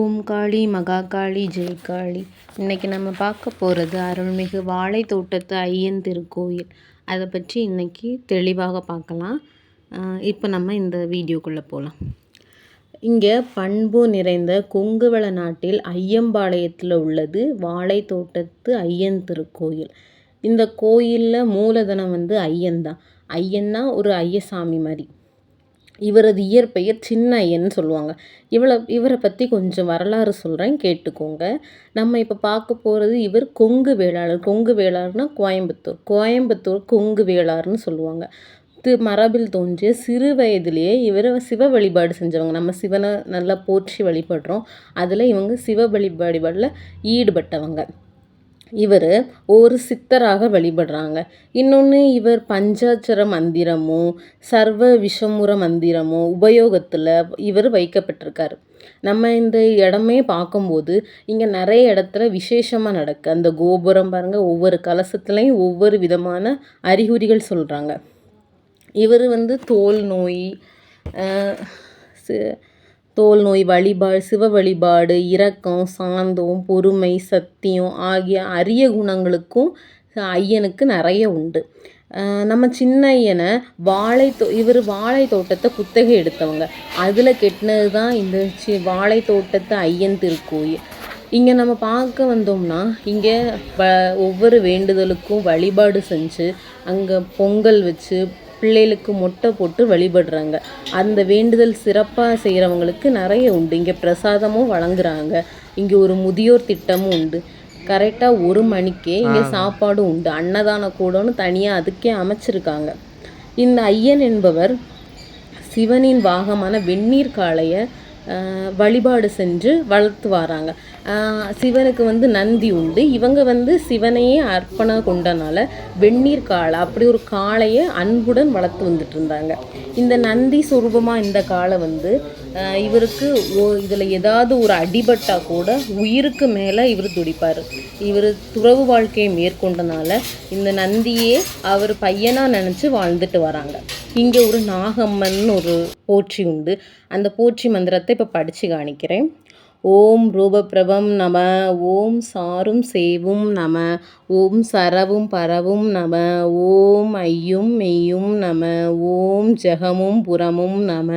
ஓம் காளி மகா காளி ஜெய் காளி. இன்றைக்கி நம்ம பார்க்க போகிறது அருள்மிகு வாழை தோட்டத்து ஐயன் திருக்கோயில். அதை பற்றி இன்றைக்கி தெளிவாக பார்க்கலாம். இப்போ நம்ம இந்த வீடியோக்குள்ளே போகலாம் இங்கே பண்பு நிறைந்த கொங்குவள நாட்டில் ஐயம்பாளையத்தில் உள்ளது வாழை தோட்டத்து ஐயன் திருக்கோயில். இந்த கோயிலில் மூலதனம் வந்து ஐயன் தான். ஐயன்னா ஒரு ஐயசாமி மாதிரி. இவரது இயற்பெயர் சின்ன ஐயன்னு சொல்லுவாங்க. இவளை இவரை பற்றி கொஞ்சம் வரலாறு சொல்கிறேன் கேட்டுக்கோங்க. நம்ம இப்போ பார்க்க போகிறது இவர் கொங்கு வேளாளர். கொங்கு வேளாளர்னா கோயம்புத்தூர். கோயம்புத்தூர் கொங்கு வேளார்னு சொல்லுவாங்க. தி மரபில் தோன்றிய சிறு வயதிலேயே இவர் சிவ வழிபாடு செஞ்சவங்க. நம்ம சிவனை நல்லா போற்றி வழிபடுறோம். அதில் இவங்க சிவ வழிபாடுகளில் ஈடுபட்டவங்க. இவர் ஒரு சித்தராக வழிபடுறாங்க. இன்னொன்று இவர் பஞ்சாட்சர மந்திரமும் சர்வ விஷமுற மந்திரமும் உபயோகத்தில் இவர் வைக்கப்பட்டிருக்காரு. நம்ம இந்த இடமே பார்க்கும்போது இங்கே நிறைய இடத்துல விசேஷமாக நடக்கு. அந்த கோபுரம் பாருங்கள் ஒவ்வொரு கலசத்துலேயும் ஒவ்வொரு விதமான அறிகுறிகள் சொல்கிறாங்க இவர் வந்து தோல் நோய் தோல் நோய் வழிபாடு சிவ வழிபாடு இரக்கம் சாந்தம் பொறுமை சத்தியம் ஆகிய அரிய குணங்களுக்கும் ஐயனுக்கு நிறைய உண்டு. நம்ம சின்ன ஐயனை வாழை தோ இவர் வாழை தோட்டத்தை குத்தகை எடுத்தவங்க. அதில் கெட்டினது தான் இந்த சி வாழை தோட்டத்தை ஐயன் திருக்கோயில். இங்கே நம்ம பார்க்க வந்தோம்னா இங்கே வ ஒவ்வொரு வேண்டுதலுக்கும் வழிபாடு செஞ்சு அங்கே பொங்கல் வச்சு பிள்ளைகளுக்கு மொட்டை போட்டு வழிபடுறாங்க. அந்த வேண்டுதல் சிறப்பாக செய்கிறவங்களுக்கு நிறைய உண்டு. இங்கே பிரசாதமும் வழங்குறாங்க. இங்கே ஒரு முதியோர் திட்டமும் உண்டு. கரெக்டாக ஒரு மணிக்கே இங்கே சாப்பாடும் உண்டு. அன்னதான கூடம்னு தனியாக அதுக்கே அமைச்சிருக்காங்க. இந்த ஐயன் என்பவர் சிவனின் வாகமான வெந்நீர் காளையை வழிபாடு செஞ்சு வளர்த்து வராங்க. சிவனுக்கு வந்து நந்தி உண்டு. இவங்க வந்து சிவனையே அர்ப்பணம் கொண்டனால வெந்நீர் காளை அப்படி ஒரு காளையை அன்புடன் வளர்த்து வந்துட்டு இருந்தாங்க. இந்த நந்தி சுரூபமாக இந்த காளை வந்து இவருக்கு ஓ இதில் ஏதாவது ஒரு அடிபட்டால் கூட உயிருக்கு மேலே இவர் துடிப்பார். இவர் துறவு வாழ்க்கையை மேற்கொண்டனால இந்த நந்தியே அவர் பையனாக நினச்சி வாழ்ந்துட்டு வராங்க. இங்கே ஒரு நாகம்மன் ஒரு போற்றி உண்டு. அந்த போற்றி மந்திரத்தை இப்போ படித்து காணிக்கிறேன். ஓம் ரூபப்பிரபம் நம ஓம் சாரும் சேவும் நம ஓம் சரவும் பரவும் நம ஓம் ஐயும் மெய்யும் நம ஓம் ஜெகமும் புறமும் நம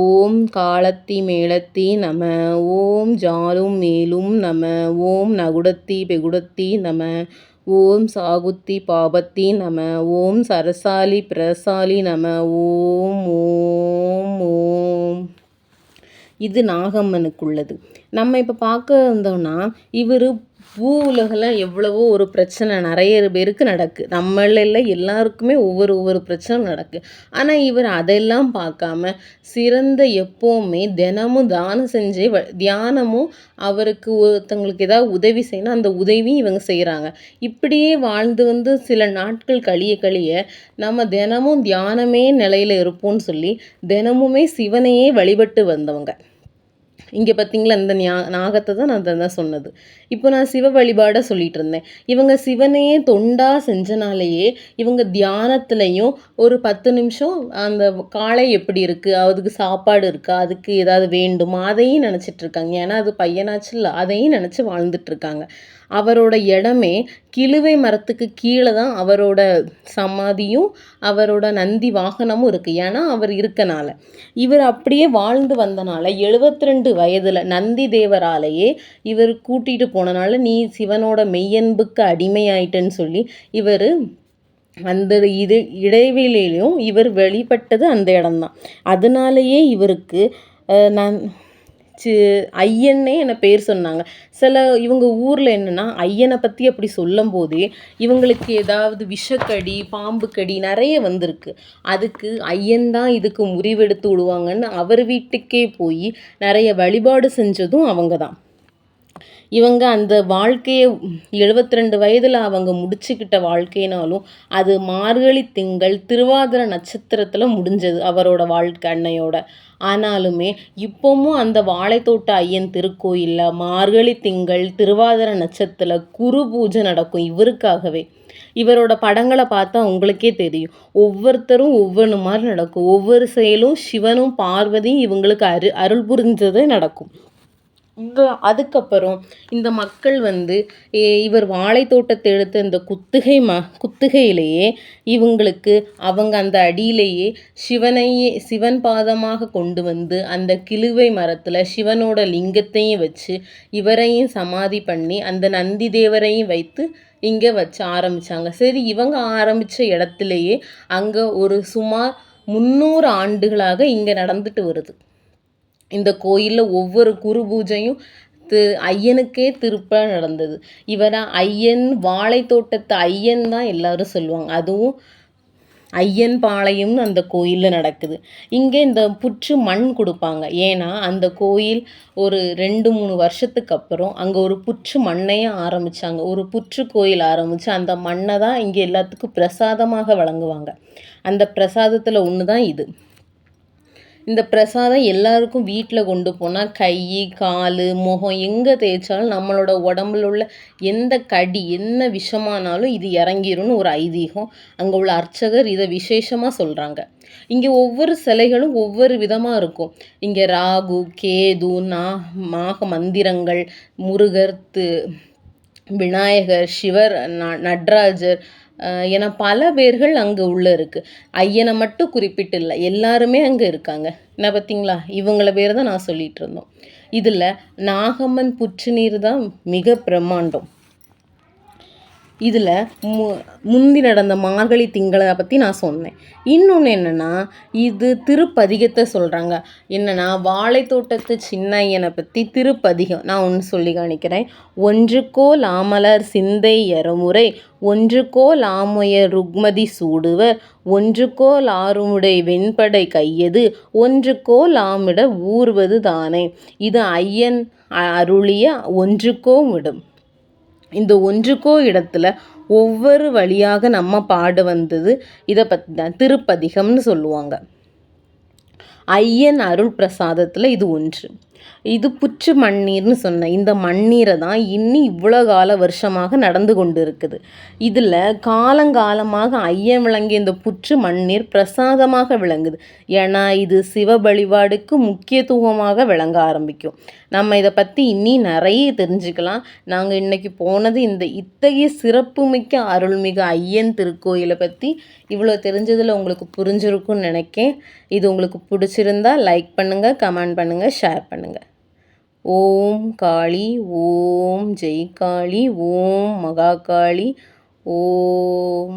ஓம் காலத்தி மேளத்தி நம ஓம் ஜாலும் மேலும் நம ஓம் நகுடத்தி பெகுடத்தி நம ஓம் சாகுத்தி பாபத்தி நம ஓம் சரசாலி பிரசாலி நம ஓம் ஓம் ஓம். இது நாகம்மனுக்குள்ளது. நம்ம இப்போ பார்க்க வந்தோம்னா இவர் பூ உலகில் எவ்வளவோ ஒரு பிரச்சனை நிறைய பேருக்கு நடக்கு. நம்மளில் எல்லாருக்குமே ஒவ்வொரு ஒவ்வொரு பிரச்சனை நடக்கு. ஆனால் இவர் அதெல்லாம் பார்க்காம சிறந்த எப்போவுமே தினமும் தானம் செஞ்சே வ தியானமும் அவருக்கு ஒருத்தங்களுக்கு ஏதாவது உதவி செய்யணும் அந்த உதவியும் இவங்க செய்கிறாங்க இப்படியே வாழ்ந்து வந்து சில நாட்கள் கழிய கழிய நம்ம தினமும் தியானமே நிலையில் இருப்போம்னு சொல்லி தினமுமே சிவனையே வழிபட்டு வந்தவங்க. இங்கே பார்த்தீங்களா இந்த ஞா நாகத்தை தான் நான் தான் சொன்னது. இப்போ நான் சிவ வழிபாடாக சொல்லிகிட்டு இருந்தேன். இவங்க சிவனையே தொண்டாக செஞ்சனாலேயே இவங்க தியானத்துலேயும் ஒரு பத்து நிமிஷம் அந்த காலை எப்படி இருக்குது அதுக்கு சாப்பாடு இருக்கா அதுக்கு ஏதாவது வேண்டுமா அதையும் நினச்சிட்ருக்காங்க ஏன்னா அது பையனாச்சு இல்லை அதையும் நினச்சி வாழ்ந்துட்டுருக்காங்க அவரோட இடமே கிழுவை மரத்துக்கு கீழே தான் அவரோட சமாதியும் அவரோட நந்தி வாகனமும் இருக்குது ஏன்னா அவர் இருக்கனால. இவர் அப்படியே வாழ்ந்து வந்தனால எழுபத்தி ரெண்டு வயதில் நந்தி தேவராலேயே இவர் கூட்டிகிட்டு போனனால நீ சிவனோட மெய்யன்புக்கு அடிமையாயிட்டேன்னு சொல்லி இவர் அந்த இது இடைவெளியிலையும் இவர் வெளிப்பட்டது அந்த இடம்தான். அதனாலேயே இவருக்கு நான் சி ஐயன்னே என்னை பேர் சொன்னாங்க. சில இவங்க ஊரில் என்னென்னா ஐயனை பற்றி அப்படி சொல்லும் போதே இவங்களுக்கு ஏதாவது விஷக்கடி பாம்பு கடி நிறைய வந்திருக்கு. அதுக்கு ஐயன் தான் இதுக்கு முறிவெடுத்து விடுவாங்கன்னு அவர் வீட்டுக்கே போய் நிறைய வழிபாடு செஞ்சதும் அவங்க தான். இவங்க அந்த வாழ்க்கையை எழுபத்தி ரெண்டு வயதில் அவங்க முடிச்சுக்கிட்ட வாழ்க்கைனாலும் அது மார்கழி திங்கள் திருவாதிர நட்சத்திரத்தில் முடிஞ்சது அவரோட வாழ்க்கை அன்னையோட. ஆனாலுமே இப்போவும் அந்த வாழைத்தோட்ட ஐயன் திருக்கோயிலில் மார்கழி திங்கள் திருவாதிர நட்சத்திரத்தில் குரு பூஜை நடக்கும் இவருக்காகவே. இவரோட படங்களை பார்த்தா உங்களுக்கே தெரியும். ஒவ்வொருத்தரும் ஒவ்வொன்று மாதிரி நடக்கும். ஒவ்வொரு செயலும் சிவனும் பார்வதியும் இவங்களுக்கு அரு அருள் புரிஞ்சதே நடக்கும். இந்த அதுக்கப்புறம் இந்த மக்கள் வந்து இவர் வாழை தோட்டத்தை எடுத்த இந்த குத்துகை ம குத்துகையிலேயே இவங்களுக்கு அவங்க அந்த அடியிலேயே சிவனையே சிவன் பாதமாக கொண்டு வந்து அந்த கிழுவை மரத்தில் சிவனோட லிங்கத்தையும் வச்சு இவரையும் சமாதி பண்ணி அந்த நந்தி தேவரையும் வைத்து இங்கே வச்சு ஆரம்பித்தாங்க சரி இவங்க ஆரம்பித்த இடத்துலையே அங்கே ஒரு சுமார் முந்நூறு ஆண்டுகளாக இங்கே நடந்துட்டு வருது. இந்த கோயிலில் ஒவ்வொரு குரு பூஜையும் தி ஐயனுக்கே திருப்ப நடந்தது. இவரை ஐயன் வாழை தோட்டத்து ஐயன் தான் எல்லாரும் சொல்லுவாங்க. அதுவும் ஐயன் பாளையம்னு அந்த கோயிலில் நடக்குது. இங்கே இந்த புற்று மண் கொடுப்பாங்க. ஏன்னா அந்த கோயில் ஒரு ரெண்டு மூணு வருஷத்துக்கு அப்புறம் அங்கே ஒரு புற்று மண்ணையும் ஆரம்பித்தாங்க ஒரு புற்று கோயில் ஆரம்பித்து அந்த மண்ணை தான் இங்கே எல்லாத்துக்கும் பிரசாதமாக வழங்குவாங்க. அந்த பிரசாதத்தில் ஒன்று தான் இது. இந்த பிரசாதம் எல்லாருக்கும் வீட்டில் கொண்டு போனால் கை கால் முகம் எங்கே தேய்ச்சாலும் நம்மளோட உடம்புல உள்ள எந்த கடி என்ன விஷமானாலும் இது இறங்கிரும்னு ஒரு ஐதீகம். அங்கே உள்ள அர்ச்சகர் இதை விசேஷமாக சொல்கிறாங்க இங்கே ஒவ்வொரு சிலைகளும் ஒவ்வொரு விதமாக இருக்கும். இங்கே ராகு கேது நா மாக மந்திரங்கள் முருகர் விநாயகர் சிவர் நட்ராஜர் நடராஜர் என பல பேர்கள் அங்கே உள்ளே இருக்குது ஐயனை மட்டும் குறிப்பிட்டு இல்லை எல்லாருமே அங்கே இருக்காங்க. என்ன பார்த்தீங்களா இவங்கள பேர் தான் நான் சொல்லிகிட்டு இருந்தோம். இதில் நாகம்மன் புற்றுநீர் தான் மிக பிரம்மாண்டம். இதில் மு முந்தி நடந்த மார்கழி திங்களை பற்றி நான் சொன்னேன். இன்னொன்று என்னென்னா இது திருப்பதிகத்தை சொல்கிறாங்க என்னென்னா வாழைத்தோட்டத்து சின்னையனை பற்றி திருப்பதிகம். நான் ஒன்று சொல்லி காணிக்கிறேன். ஒன்றுக்கோ லாமலர் சிந்தை எறமுறை ஒன்றுக்கோ லாமுய ருக்மதி சூடுவர் ஒன்றுக்கோ லாருமுடை வெண்படை கையது ஒன்றுக்கோ லாமிட ஊர்வது தானே. இது ஐயன் அருளிய ஒன்றுக்கோ விடும். இந்த ஒன்றுக்கோ இடத்துல ஒவ்வொரு வழியாக நம்ம பாட வந்தது இதை பற்றி தான் திருப்பதிகம்னு சொல்லுவாங்க. ஐயன் அருள் பிரசாதத்தில் இது ஒன்று. இது புற்று மண்ணீர்னு சொன்னேன் இந்த மண்ணீரை தான் இன்னி இவ்வளோ கால வருஷமாக நடந்து கொண்டு இருக்குது இதில் காலங்காலமாக ஐயன் விளங்கிய இந்த புற்று மண்ணீர் பிரசாதமாக விளங்குது. ஏன்னா இது சிவ வழிபாடுக்கு முக்கியத்துவமாக விளங்க ஆரம்பிக்கும். நம்ம இதை பற்றி இன்னி நிறைய தெரிஞ்சுக்கலாம். நாங்கள் இன்றைக்கி போனது இந்த இத்தகைய சிறப்புமிக்க அருள்மிகு ஐயன் திருக்கோயிலை பற்றி இவ்வளோ தெரிஞ்சதில் உங்களுக்கு புரிஞ்சிருக்கும்னு நினைக்கேன். இது உங்களுக்கு பிடிச்சிருந்தா லைக் பண்ணுங்கள் கமெண்ட் பண்ணுங்கள் ஷேர் பண்ணுங்கள் ஓம் காளி ஓம் ஜெய்காளி ஓம் மகாகாளி ஓம்